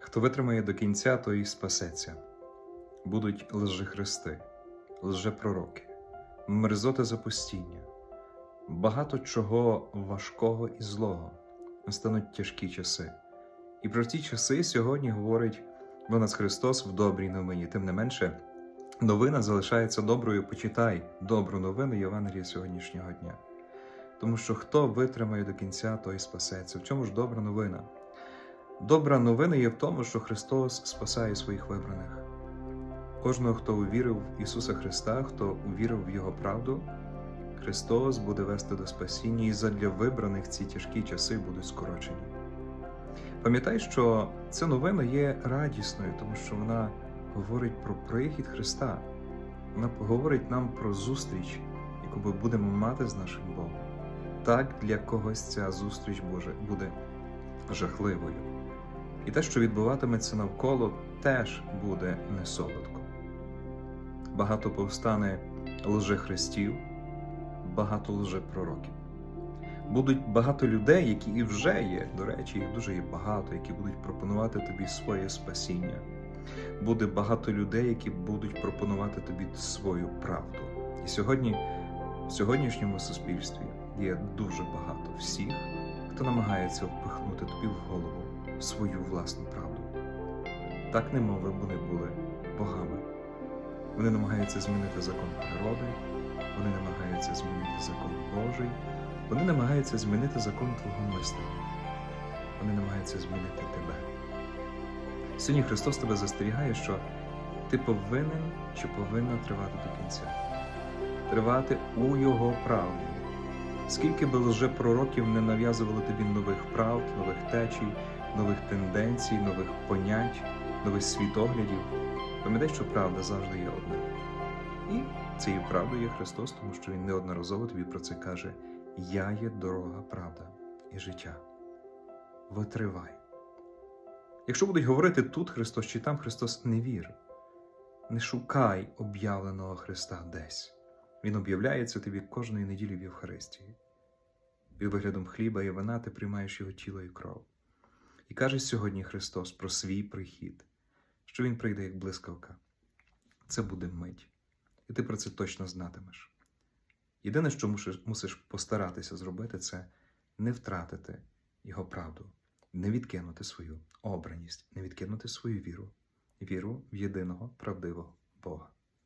Хто витримає до кінця, той і спасеться. Будуть лжехристи, лжепророки, мерзоти запустіння, багато чого важкого і злого. Настануть тяжкі часи. І про ті часи сьогодні говорить до нас Христос в добрій новині. Тим не менше, новина залишається доброю. Почитай добру новину Євангелія сьогоднішнього дня. Тому що хто витримає до кінця, той спасеться. В чому ж добра новина? Добра новина є в тому, що Христос спасає своїх вибраних. Кожного, хто увірив в Ісуса Христа, хто увірив в Його правду, Христос буде вести до спасіння, і задля вибраних ці тяжкі часи будуть скорочені. Пам'ятай, що ця новина є радісною, тому що вона говорить про прихід Христа. Вона говорить нам про зустріч, яку ми будемо мати з нашим Богом. Так для когось ця зустріч Боже буде жахливою. І те, що відбуватиметься навколо, теж буде несолодко. Багато повстане лжехристів, багато лжепророків. Будуть багато людей, які і вже є, до речі, їх дуже є багато, які будуть пропонувати тобі своє спасіння. Буде багато людей, які будуть пропонувати тобі свою правду. І сьогодні, в сьогоднішньому суспільстві є дуже багато всіх, хто намагається впихнути тобі в голову свою власну правду. Так немов вони були богами. Вони намагаються змінити закон природи, вони намагаються змінити закон Божий, вони намагаються змінити закон твого мислення. Вони намагаються змінити тебе. Сьогодні Христос тебе застерігає, що ти повинен чи повинна тривати до кінця, тривати у Його правді. Скільки би лжепророків не нав'язували тобі нових правд, нових течій, нових тенденцій, нових понять, нових світоглядів, пам'ятай, що правда завжди є одна. І цією правдою є Христос, тому що Він неодноразово тобі про це каже: Я є дорога, правда і життя. Витривай. Якщо будуть говорити тут Христос чи там Христос, не вір. Не шукай об'явленого Христа десь. Він об'являється тобі кожної неділі в Євхаристії. Під виглядом хліба і вина ти приймаєш його тіло і кров. Каже сьогодні Христос про свій прихід, що Він прийде як блискавка. Це буде мить. І ти про це точно знатимеш. Єдине, що мусиш постаратися зробити, це не втратити його правду, не відкинути свою обраність, не відкинути свою віру, віру в єдиного правдивого Бога.